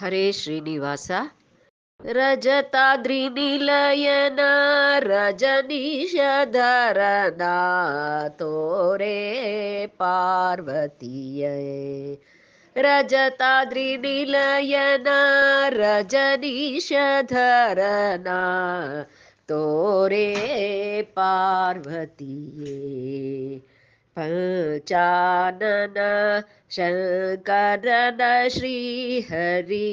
हरे श्रीनिवास। रजताद्रिनिलयन रजनीशधरदा तोरे पार्वतीये। रजताद्रिनिलयन रजनीशधरना तोरे पार्वतीये। पञ्चानन श्री श्रीहरि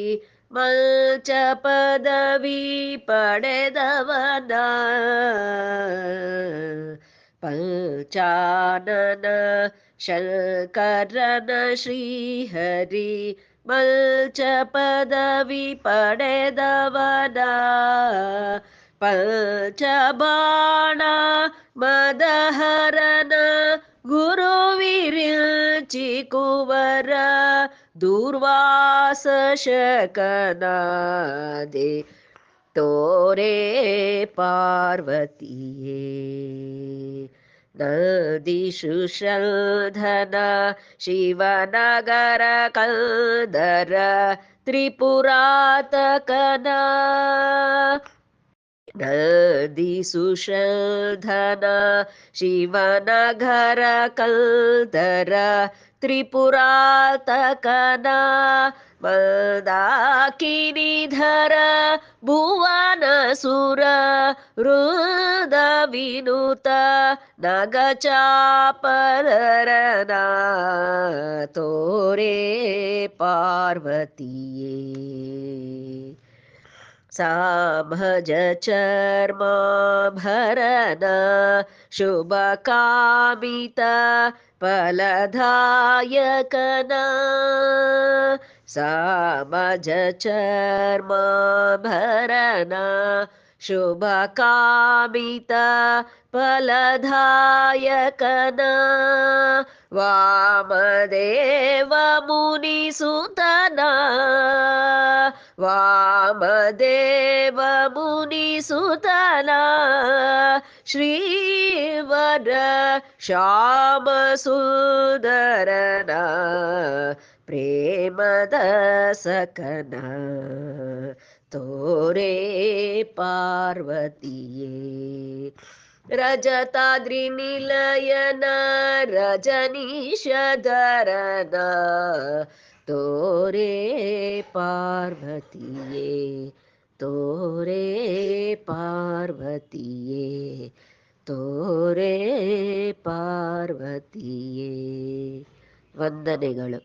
मच पदवी पडेदवन पञ्चानन श्री श्रीहरि मच पदवी पडेदवन पञ्चबाण मदहरन ीर्यचि कुवर तोरे पार्वतीये। नदिषु शिवनगर शिवनगरकन्दर त्रिपुरातकना। नदि सुषधन शिवनघर त्रिपुरातकना मदाकिनिधर भुवनसुर रुदविनुत रुद तोरे पार्वतीये। सा भज चर्म शुभकामित शुभ सा भज चर्माभरणा वामदेव मुनि वामदेवमुनिसुतना। वामदेवमुनिसुतना श्रीवर श्यामसुदरना प्रेमदसकन तोरे पार्वतीये रजताद्रिनिलयन रजनीशधरना ತೋರೆ ಪಾರ್ವತಿಯೇ ತೋರೆ ಪಾರ್ವತಿಯೇ ತೋರೆ ಪಾರ್ವತಿಯೇ. ವಂದನೆಗಳು.